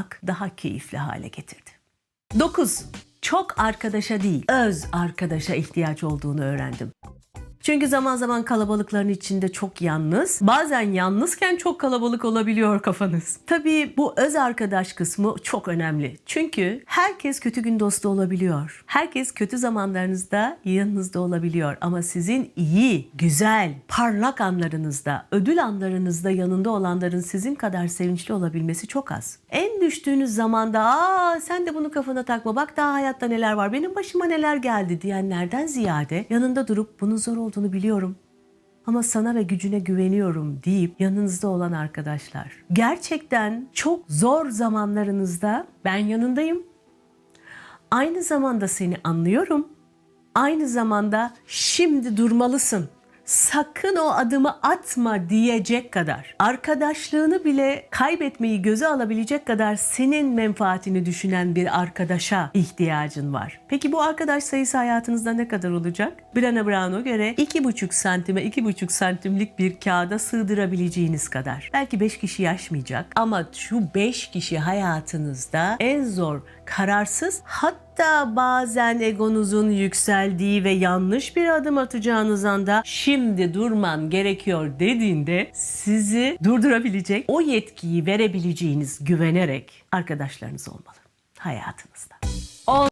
yapmak daha keyifli hale getirdi. 9. Çok arkadaşa değil, öz arkadaşa ihtiyaç olduğunu öğrendim. Çünkü zaman zaman kalabalıkların içinde çok yalnız, bazen yalnızken çok kalabalık olabiliyor kafanız. Tabii bu öz arkadaş kısmı çok önemli. Çünkü herkes kötü gün dostu olabiliyor. Herkes kötü zamanlarınızda yanınızda olabiliyor. Ama sizin iyi, güzel, parlak anlarınızda, ödül anlarınızda yanında olanların sizin kadar sevinçli olabilmesi çok az. En düştüğünüz zamanda aa sen de bunu kafana takma bak daha hayatta neler var benim başıma neler geldi diyenlerden ziyade yanında durup bunun zor olduğunu biliyorum ama sana ve gücüne güveniyorum deyip yanınızda olan arkadaşlar. Gerçekten çok zor zamanlarınızda ben yanındayım. Aynı zamanda seni anlıyorum. Aynı zamanda şimdi durmalısın. Sakın o adımı atma diyecek kadar, arkadaşlığını bile kaybetmeyi göze alabilecek kadar senin menfaatini düşünen bir arkadaşa ihtiyacın var. Peki bu arkadaş sayısı hayatınızda ne kadar olacak? Brené Brown'a göre 2,5 santime 2,5 santimlik bir kağıda sığdırabileceğiniz kadar. Belki 5 kişi aşmayacak ama şu 5 kişi hayatınızda en zor, kararsız hatta bazen egonuzun yükseldiği ve yanlış bir adım atacağınız anda şimdi durman gerekiyor dediğinde sizi durdurabilecek, o yetkiyi verebileceğiniz güvenerek arkadaşlarınız olmalı hayatınızda.